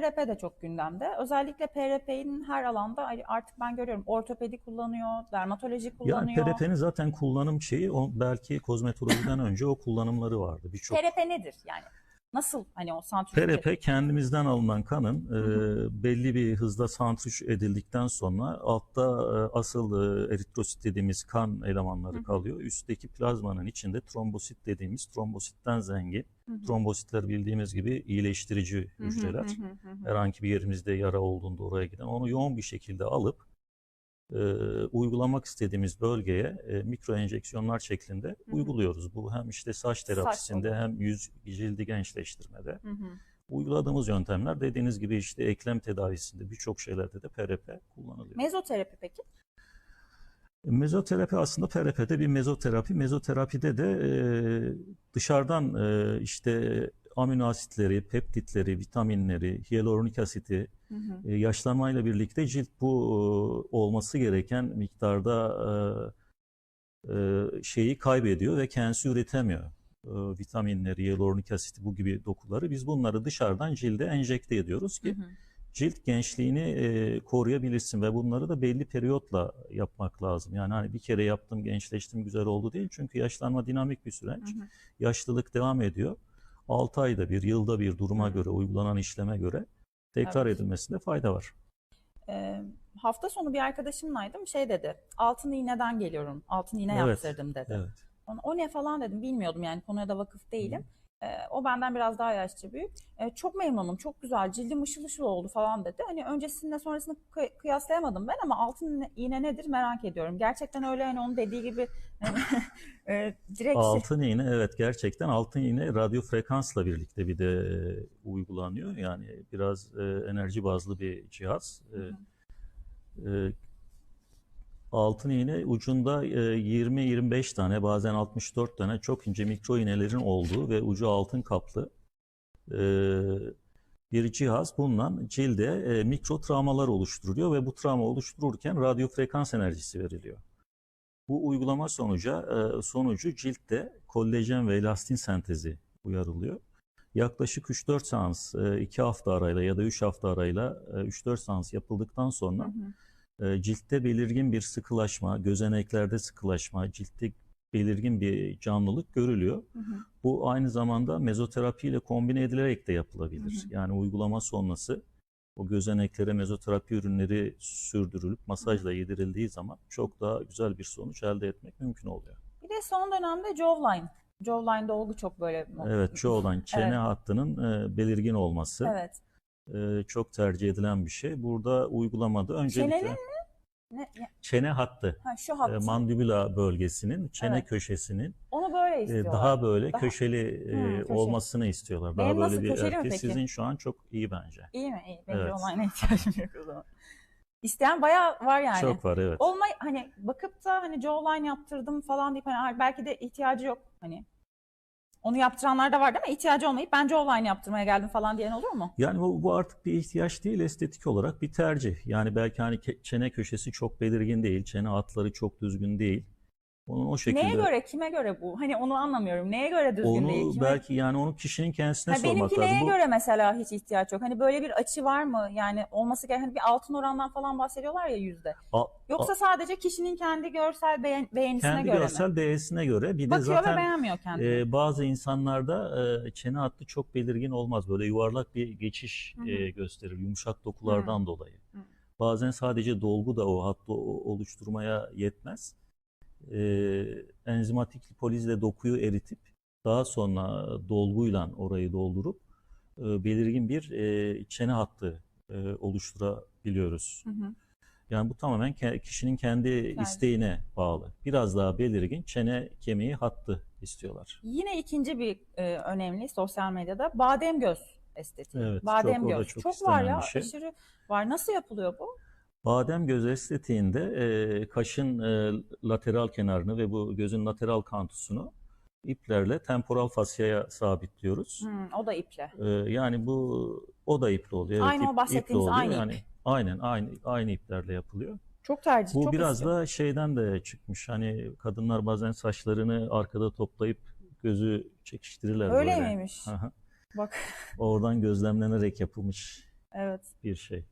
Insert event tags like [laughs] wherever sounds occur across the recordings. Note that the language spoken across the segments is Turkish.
PRP de çok gündemde. Özellikle PRP'nin her alanda artık ben görüyorum ortopedi kullanıyor, dermatoloji Yani kullanıyor. PRP'nin zaten kullanım şeyi o belki kozmetolojiden önce o kullanımları vardı birçok. PRP nedir yani? Nasıl hani o santrifüj PRP kendimizden alınan kanın Hı hı. e, belli bir hızda santrifüj edildikten sonra altta e, asıl e, eritrosit dediğimiz kan elemanları Hı hı. kalıyor. Üstteki plazmanın içinde trombosit dediğimiz trombositten zengin. Hı hı. Trombositler bildiğimiz gibi iyileştirici hücreler. hı hı, hı hı. Herhangi bir yerimizde yara olduğunda oraya giden onu yoğun bir şekilde alıp e, uygulamak istediğimiz bölgeye e, mikro enjeksiyonlar şeklinde hı. uyguluyoruz. Bu hem işte saç terapisinde olur. hem yüz cildi gençleştirmede. Hı hı. Uyguladığımız yöntemler dediğiniz gibi işte eklem tedavisinde birçok şeylerde de PRP kullanılıyor. Mezoterapi peki? Mezoterapi aslında PRP'de bir mezoterapi. Mezoterapide de e, dışarıdan e, işte amino asitleri, peptitleri, vitaminleri, hyaluronik asiti Hı hı. e, yaşlanmayla birlikte cilt bu e, olması gereken miktarda e, e, şeyi kaybediyor ve kendisi üretemiyor. E, vitaminleri, hyaluronik asiti bu gibi dokuları biz bunları dışarıdan cilde enjekte ediyoruz Hı ki hı. cilt gençliğini e, koruyabilirsin ve bunları da belli periyotla yapmak lazım. Yani hani bir kere yaptım, gençleştim, güzel oldu değil. Çünkü yaşlanma dinamik bir süreç. Hı hı. Yaşlılık devam ediyor. 6 ayda bir, yılda bir duruma Hı. göre, uygulanan işleme göre tekrar Evet. edilmesinde fayda var. Ee, hafta sonu bir arkadaşımlaydım şey dedi. Altın iğneden geliyorum. Altın iğne Evet, yaptırdım dedi. Evet. O ne falan dedim bilmiyordum yani konuya da vakıf değilim. Ee, o benden biraz daha yaşça büyük. Ee, çok memnunum, çok güzel, cildim ışıl ışıl oldu falan dedi. Hani öncesinde sonrasını kı- kıyaslayamadım ben ama altın iğne nedir merak ediyorum. Gerçekten öyle hani onun dediği gibi [laughs] e, direkt şey- Altın iğne evet gerçekten altın iğne radyo frekansla birlikte bir de e, uygulanıyor. Yani biraz e, enerji bazlı bir cihaz. E, Hı e, altın iğne ucunda e, 20-25 tane bazen 64 tane çok ince mikro iğnelerin olduğu ve ucu altın kaplı e, bir cihaz. Bununla cilde e, mikro travmalar oluşturuyor ve bu travma oluştururken radyo frekans enerjisi veriliyor. Bu uygulama sonuca e, sonucu ciltte kollajen ve elastin sentezi uyarılıyor. Yaklaşık 3-4 seans, 2 hafta arayla ya da 3 hafta arayla e, 3-4 seans yapıldıktan Hı sonra hı. e, ciltte belirgin bir sıkılaşma, gözeneklerde sıkılaşma, ciltte belirgin bir canlılık görülüyor. Hı hı. Bu aynı zamanda mezoterapi ile kombine edilerek de yapılabilir. Hı hı. Yani uygulama sonrası o gözeneklere mezoterapi ürünleri sürdürülüp masajla yedirildiği zaman çok daha güzel bir sonuç elde etmek mümkün oluyor. Bir de son dönemde jawline. Jawline dolgu çok böyle Evet, olan [laughs] çene Evet. hattının e, belirgin olması Evet. E, çok tercih edilen bir şey. Burada uygulamada öncelikle Çenenin Ne, ya- çene hattı, ha, şu e, hattı. mandibula bölgesinin, çene Evet. köşesinin Onu böyle e, istiyorlar. daha böyle Daha- köşeli e, Hı, köşe. olmasını istiyorlar. Daha Benim böyle nasıl, bir mi peki? Sizin şu an çok iyi bence. İyi mi? İyi. Benim Evet. online'a ihtiyacım yok o zaman. İsteyen bayağı var yani. Çok var evet. Olmay hani bakıp da hani jawline yaptırdım falan deyip hani "Aa, belki de ihtiyacı yok hani. Onu yaptıranlar da var değil mi? İhtiyacı olmayıp ben jawline yaptırmaya geldim falan diyen olur mu? Yani bu, bu artık bir ihtiyaç değil, estetik olarak bir tercih. Yani belki hani çene köşesi çok belirgin değil, çene hatları çok düzgün değil. Onun o şekilde Neye göre, kime göre bu? Hani onu anlamıyorum. Neye göre düzgün onu değil? Kime... belki yani onu kişinin kendisine Ha, sormak benimki lazım. neye Bu- göre mesela hiç ihtiyaç yok? Hani böyle bir açı var mı? Yani olması gereken hani bir altın orandan falan bahsediyorlar ya yüzde. A- Yoksa sadece kişinin kendi görsel beğen- beğenisine kendi göre görsel mi? değersine göre bir de Bakıyor ve zaten beğenmiyor kendini. e, bazı insanlarda e, çene hattı çok belirgin olmaz. Böyle yuvarlak bir geçiş Hı hı. e, gösterir yumuşak dokulardan dolayı. Hı. Bazen sadece dolgu da o hattı oluşturmaya yetmez. E, enzimatik lipolizle dokuyu eritip daha sonra dolguyla orayı doldurup e, belirgin bir e, çene hattı e, oluşturabiliyoruz. Hı hı. Yani bu tamamen ke- kişinin kendi isteğine bağlı. Biraz daha belirgin çene kemiği hattı istiyorlar. Yine ikinci bir e, önemli sosyal medyada badem göz estetiği. Evet, badem çok- göz. çok var istenen ya şey. aşırı var. Nasıl yapılıyor bu? Badem göz estetiğinde e, kaşın e, lateral kenarını ve bu gözün lateral kantusunu iplerle temporal fasyaya sabitliyoruz. Hmm, o da iple. E, yani bu o da ipli oluyor. Evet, Aynı o ip- bahsettiğimiz ipli oluyor. aynı ip. Yani aynen aynı aynı iplerle yapılıyor. Çok tercih. Bu çok biraz istiyorum. da şeyden de çıkmış. Hani kadınlar bazen saçlarını arkada toplayıp gözü çekiştirirler Öyle böyle. miymiş? Bak Oradan gözlemlenerek yapılmış Evet. bir şey.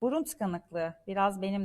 Burun tıkanıklığı biraz benim